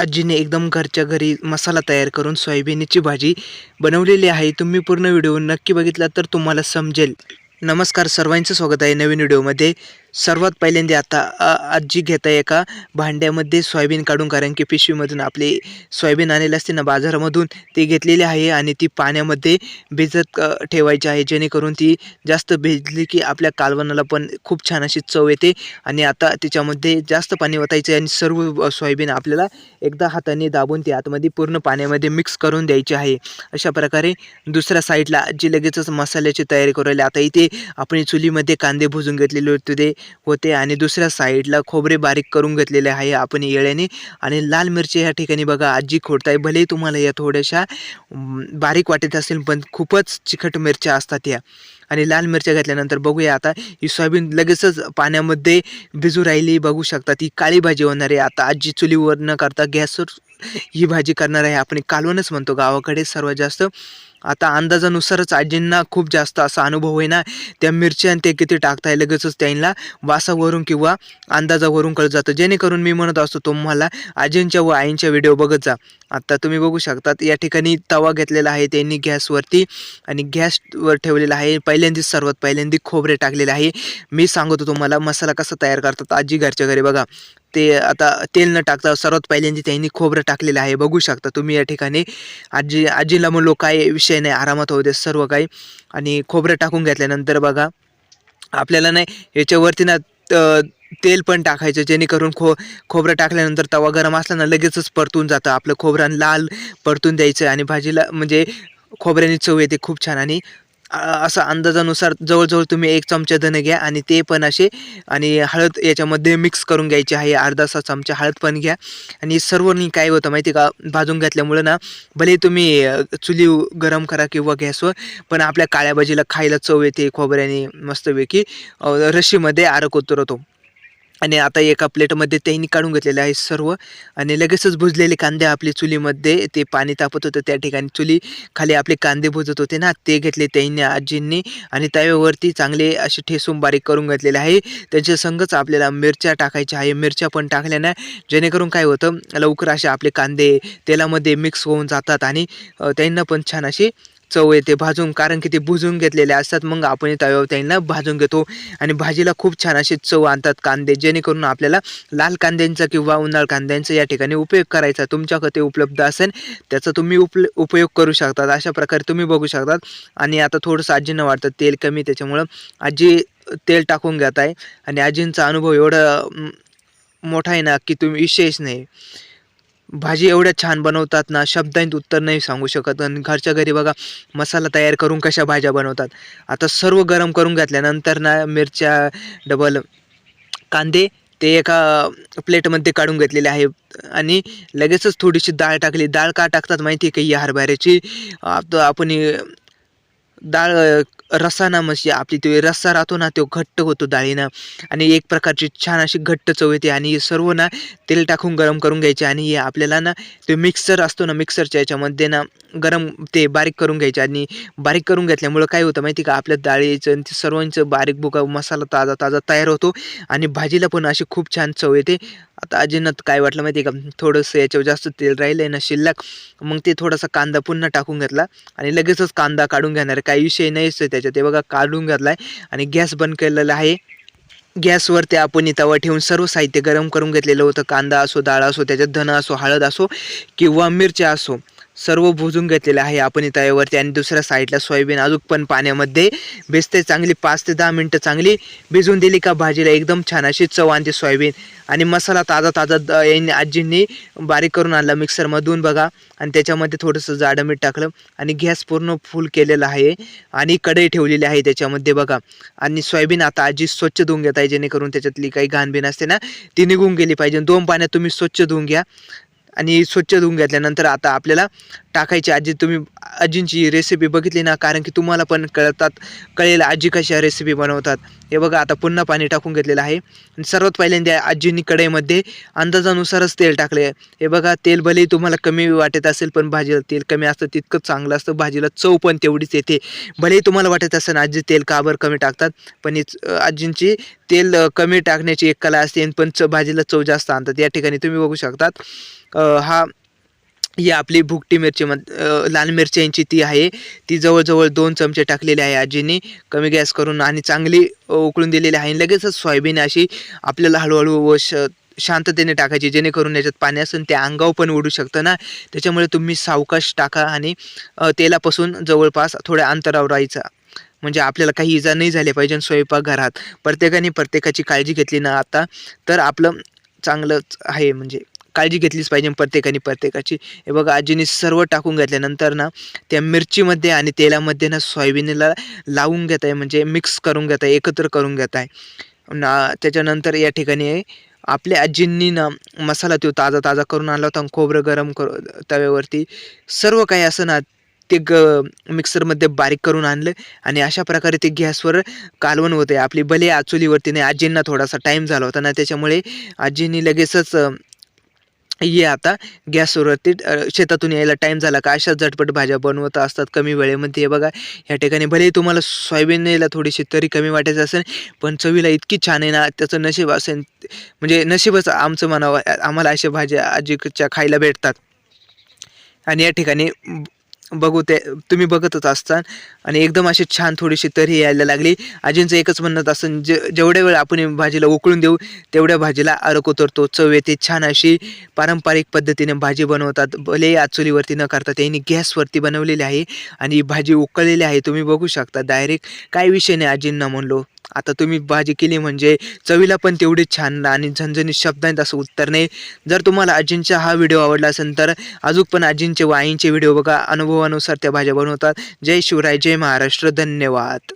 आजीने एकदम घरच्या घरी मसाला तयार करून सोयाबीनची भाजी बनवलेली आहे. तुम्ही पूर्ण व्हिडिओ नक्की बघितला तर तुम्हाला समजेल. नमस्कार सर्वांचं स्वागत आहे नवीन व्हिडिओमध्ये. सर्वात पहिल्यांदा आता आजी घेत आहे एका भांड्यामध्ये सोयाबीन काढून कारण की पिशवीमधून आपले सोयाबीन आलेले असते ना बाजारामधून ते घेतलेले आहे आणि ती पाण्यामध्ये भिजत ठेवायची आहे जेणेकरून ती जास्त भिजली की आपल्या कालवणाला पण खूप छान अशी चव येते आणि आता त्याच्यामध्ये जास्त पाणी ओतायचं आणि सर्व सोयाबीन आपल्याला एकदा हाताने दाबून ते आतमध्ये पूर्ण पाण्यामध्ये मिक्स करून द्यायचे आहे. अशा प्रकारे दुसऱ्या साईडला आजी लगेचच मसाल्याची तयारी करायला आता इथे आपण चुलीमध्ये कांदे भुजून घेतलेले होते ते होते आणि दुसऱ्या साईडला खोबरे बारीक करून घेतलेले आहे आपण येळ्याने. आणि लाल मिरची ह्या ठिकाणी बघा आजी खोडताय. भलेही तुम्हाला या थोड्याशा बारीक वाटत असेल पण खूपच चिकट मिरच्या असतात या. आणि लाल मिरच्या घातल्यानंतर बघूया आता ही सोयाबीन लगेचच पाण्यामध्ये भिजू राहिली. बघू शकता ती काळी भाजी होणार आहे. आता आजी चुलीवर न करता गॅसवर ही भाजी करणार आहे. आपण कालवणच म्हणतो गावाकडे सर्वात जास्त. आता अंदाजानुसारच आजींना खूप जास्त असा अनुभव आहे ना त्या मिरच्या आणि ते किती टाकताय लगेचच त्यांना वासावरून किंवा अंदाजावरून कळत जातं. जेणेकरून मी म्हणत असतो तुम्हाला आजींच्या व आईंच्या व्हिडिओ बघत जा. आता तुम्ही बघू शकतात या ठिकाणी तवा घेतलेला आहे त्यांनी गॅसवरती आणि गॅसवर ठेवलेला आहे. पहिल्यांदी सर्वात पहिल्यांदी खोबरे टाकलेले आहे. मी सांगतो तुम्हाला मसाला कसा तयार करतात आजी घरच्या घरी बघा. ते आता तेल न टाकता सर्वात पहिल्यांदा त्यांनी खोबरं टाकलेलं आहे. बघू शकता तुम्ही या ठिकाणी. आजी आजीला म्हणलो काय विषय नाही आरामात होऊ दे सर्व काही. आणि खोबरं टाकून घेतल्यानंतर बघा आपल्याला नाही याच्यावरती ना त- तेल पण टाकायचं जेणेकरून खो खोबरं टाकल्यानंतर तवा गरम असला ना लगेचच परतून जातं. आपलं खोबरं लाल परतून द्यायचं आणि भाजीला म्हणजे खोबऱ्याने चव येते खूप छान. आणि असं अंदाजानुसार जवळजवळ तुम्ही एक चमचा धने घ्या आणि ते पण असे आणि हळद याच्यामध्ये मिक्स करून घ्यायची आहे. अर्धासा चमचा हळद पण घ्या. आणि सर्वनी काय होतं माहिती का भाजून घातल्यामुळं ना भले तुम्ही चुली गरम करा किंवा गॅसवर पण आपल्या काळ्या भाजीला खायला चव येते खोबऱ्याने मस्तपैकी. रशीमध्ये आरक उतरवतो. आणि आता एका प्लेटमध्ये त्यांनी काढून घेतलेले आहे सर्व. आणि लगेचच भुजलेले कांदे आपली चुलीमध्ये ते पाणी तापत होतं त्या ठिकाणी. चुली खाली आपले कांदे भुजत होते ना ते घेतले त्यांनी आजींनी. आणि तव्यावरती चांगले असे ठेसून बारीक करून घेतलेले आहे. त्यांच्या संगच आपल्याला मिरच्या टाकायच्या आहे. मिरच्या पण टाकल्या ना जेणेकरून काय होतं लवकर असे आपले कांदे तेलामध्ये मिक्स होऊन जातात आणि त्यांना पण छान अशी चव येते भाजून कारण की ते भुजून घेतलेले असतात. मग आपण तव्यावर त्यांना भाजून घेतो. आणि भाजीला खूप छान अशी चव आणतात कांदे जेणेकरून आपल्याला लाल कांद्यांचा किंवा उन्हाळ कांद्यांचा या ठिकाणी उपयोग करायचा. तुमच्याकडे ते उपलब्ध असेल त्याचा तुम्ही उपल उपयोग करू शकतात. अशा प्रकारे तुम्ही बघू शकतात. आणि आता थोडंसं आजींना वाटतं तेल कमी त्याच्यामुळं आजी तेल टाकून घेत आहे. आणि आजींचा अनुभव एवढा मोठा आहे ना की तुम्ही विशेष नाही. भाजी एवढ्या छान बनवतात ना शब्दांत उत्तर नाही सांगू शकत. आणि घरच्या घरी बघा मसाला तयार करून कशा भाज्या बनवतात. आता सर्व गरम करून घातल्यानंतर ना मिरच्या डबल कांदे ते एका प्लेटमध्ये काढून घेतलेले आहे. आणि लगेचच थोडीशी डाळ टाकली. डाळ का टाकतात माहिती आहे का ही हरभऱ्याची? आप- आपण डाळ रसाना रस्सा ना म्हणजे आपली ते रस्सा राहतो ना तो घट्ट होतो डाळीनं. आणि एक प्रकारची छान अशी घट्ट चव येते. आणि हे सर्व ना तेल टाकून गरम करून घ्यायचे. आणि हे आपल्याला ना ते मिक्सर असतो ना मिक्सरच्या याच्यामध्ये ना गरम ते बारीक करून घ्यायचे. आणि बारीक करून घेतल्यामुळं काय होतं माहिती का आपल्या डाळीचं आणि ते सर्वांचं बारीक बुका मसाला ताजा ताजा तयार होतो. आणि भाजीला पण अशी खूप छान चव येते. आता आजींना काय वाटलं माहिती आहे का? थोडंसं याच्यावर जास्त तेल राहिलं आहे ना शिल्लक मग ते थोडासा कांदा पुन्हा टाकून घेतला आणि लगेचच कांदा काढून घेणार काही विषय नाहीच आहे त्याच्यात. ते बघा काढून घेतला आहे आणि गॅस बंद केलेला आहे. गॅसवरती आपण तवा ठेवून सर्व साहित्य गरम करून घेतलेलं होतं. कांदा असो डाळ असो त्याच्यात धन असो हळद असो किंवा मिरच्या असो. सर्व भुजून घेतलेलं आहे. आपण इथं यावरती आणि दुसऱ्या साईडला सोयाबीन अजून पण पाण्यामध्ये भिजते चांगली पाच ते दहा मिनटं चांगली भिजून दिली का भाजीला एकदम छान अशी चव आणते सोयाबीन. आणि मसाला ताजा ताजा द- यांनी आजींनी बारीक करून आणला मिक्सरमधून बघा. आणि त्याच्यामध्ये थोडंसं जाडं मीठ टाकलं आणि गॅस पूर्ण फुल केलेला आहे. आणि कढई ठेवलेली आहे त्याच्यामध्ये बघा. आणि सोयाबीन आता आजी स्वच्छ धुवून घेत आहे जेणेकरून त्याच्यातली काही घाणबीण असते ना ती निघून गेली पाहिजे. दोन पाण्यात तुम्ही स्वच्छ धुवून घ्या. आणि स्वच्छ धुवून घेतल्यानंतर आता आपल्याला टाकायची आजी तुम्ही आजींची रेसिपी बघितली ना? कारण की तुम्हाला पण कळतात कळेल आजी कशा रेसिपी बनवतात. हे बघा आता पुन्हा पाणी टाकून घेतलेलं आहे. आणि सर्वात पहिल्यांदा आजींनी कढईमध्ये अंदाजानुसारच तेल टाकले हे बघा तेल भलेही तुम्हाला कमी वाटत असेल पण भाजीला तेल कमी असतं तितकं चांगलं असतं. भाजीला चव पण तेवढीच येते. भलेही तुम्हाला वाटत असेल आजी तेल का बरं कमी टाकतात पण आजींची तेल कमी टाकण्याची एक कला असते आणि पण च भाजीला चव जास्त आणतात. या ठिकाणी तुम्ही बघू शकतात हा ही आपली भुकटी मिरची मध लाल मिरच्यांची ती आहे. ती जवळजवळ दोन चमचे टाकलेली आहे आजीने. कमी गॅस करून आणि चांगली उकळून दिलेली आहे आणि लगेचच सोयाबीन अशी आपल्याला हळूहळू व श शांततेने टाकायची जेणेकरून याच्यात पाणी असून ते अंगावर पण उडू शकतं ना. त्याच्यामुळे तुम्ही सावकाश टाका आणि तेलापासून जवळपास थोड्या अंतरावर राहायचा. म्हणजे आपल्याला काही इजा नाही झाली पाहिजे स्वयंपाकघरात. प्रत्येकाने प्रत्येकाची काळजी घेतली ना आता तर आपलं चांगलंच आहे म्हणजे काळजी घेतलीच पाहिजे प्रत्येकाने प्रत्येकाची. हे बघा आजीने सर्व टाकून घेतल्यानंतर ना त्या मिरचीमध्ये आणि तेलामध्ये ना सोयाबीनला लावून घेत आहे म्हणजे मिक्स करून घेत आहे एकत्र करून घेत आहे ना त्याच्यानंतर या ठिकाणी आपल्या आजींनी ना मसाला तो ताजा ताजा करून आणला होता आणि खोबरं गरम कर तव्यावरती. सर्व काही असं ना ते ग मिक्सरमध्ये बारीक करून आणलं आणि अशा प्रकारे ते गॅसवर कालवण होते आपली भले आचुलीवरती नाही आजींना थोडासा टाईम झाला होता ना त्याच्यामुळे आजींनी लगेचच ये आता गॅसवरती शेतातून यायला टाईम झाला का? अशा झटपट भाज्या बनवत असतात कमी वेळेमध्ये. हे बघा ह्या ठिकाणी भले तुम्हाला सोयाबीनला थोडीशी तरी कमी वाटायचं असेल पण चवीला इतकी छान आहे ना त्याचं नशीब असेल म्हणजे नशीबच आमचं म्हणावं आम्हाला अशा भाज्या आजीच्या खायला भेटतात. आणि या ठिकाणी बघू ते तुम्ही बघतच असता आणि एकदम अशी छान थोडीशी तरी यायला लागली. आजींचं एकच म्हणत असं जे जेवढ्या वेळ आपण भाजीला उकळून देऊ तेवढ्या भाजीला अरक उतरतो. चव येते छान अशी. पारंपरिक पद्धतीने भाजी बनवतात. भले आचुलीवरती न करता त्यांनी गॅसवरती बनवलेली आहे. आणि ही भाजी उकळलेली आहे. तुम्ही बघू शकता डायरेक्ट काय विषय नाही आजींना म्हणलो. आता तुम्ही भाजी केली म्हणजे चवीला पण तेवढीच छान आणि झणझणीत शब्दांत असं उत्तर नाही. जर तुम्हाला आजींचा हा व्हिडिओ आवडला असेल तर अजून पण आजींचे व आईंचे व्हिडिओ बघा. अनुभवानुसार त्या भाज्या बनवतात. जय शिवराय जय महाराष्ट्र. धन्यवाद.